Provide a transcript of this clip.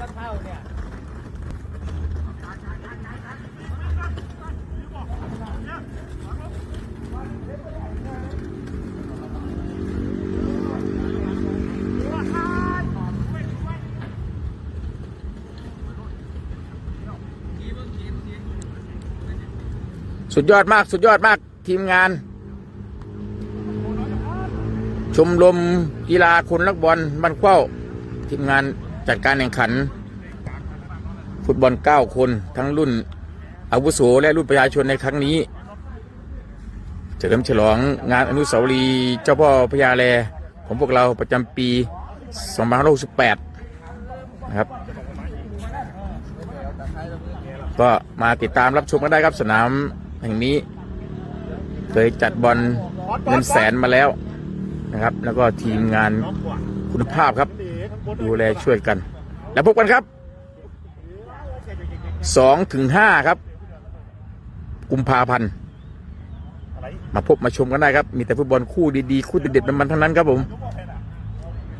ก็เท่าเนี่ยสุดยอดมาก สุดยอดมากทีมงาน ชมรมกีฬาคนรักบอลบ้านเข้าทีมงาน จัดการแข่งขัน ฟุตบอล 9 คน ทั้งรุ่นอาวุโสและรุ่นประชาชนในครั้งนี้เฉลิมฉลองงานอนุสาวรีย์เจ้าพ่อพญาแลของพวกเราประจำปี 2568 นะครับ ก็มาติดตามรับชมกันได้ครับสนามแห่งนี้ เคยจัดบอลเงินแสนมาแล้วนะครับ แล้วก็ทีมงานคุณภาพครับ ดูแลช่วยกัน แล้วพบกันครับสองถึงห้าครับ กุมภาพันธ์มาพบมาชมกันได้ครับ มีแต่ฟุตบอลคู่ดีๆ คู่เด็ดๆมันๆทั้งนั้นครับผมเ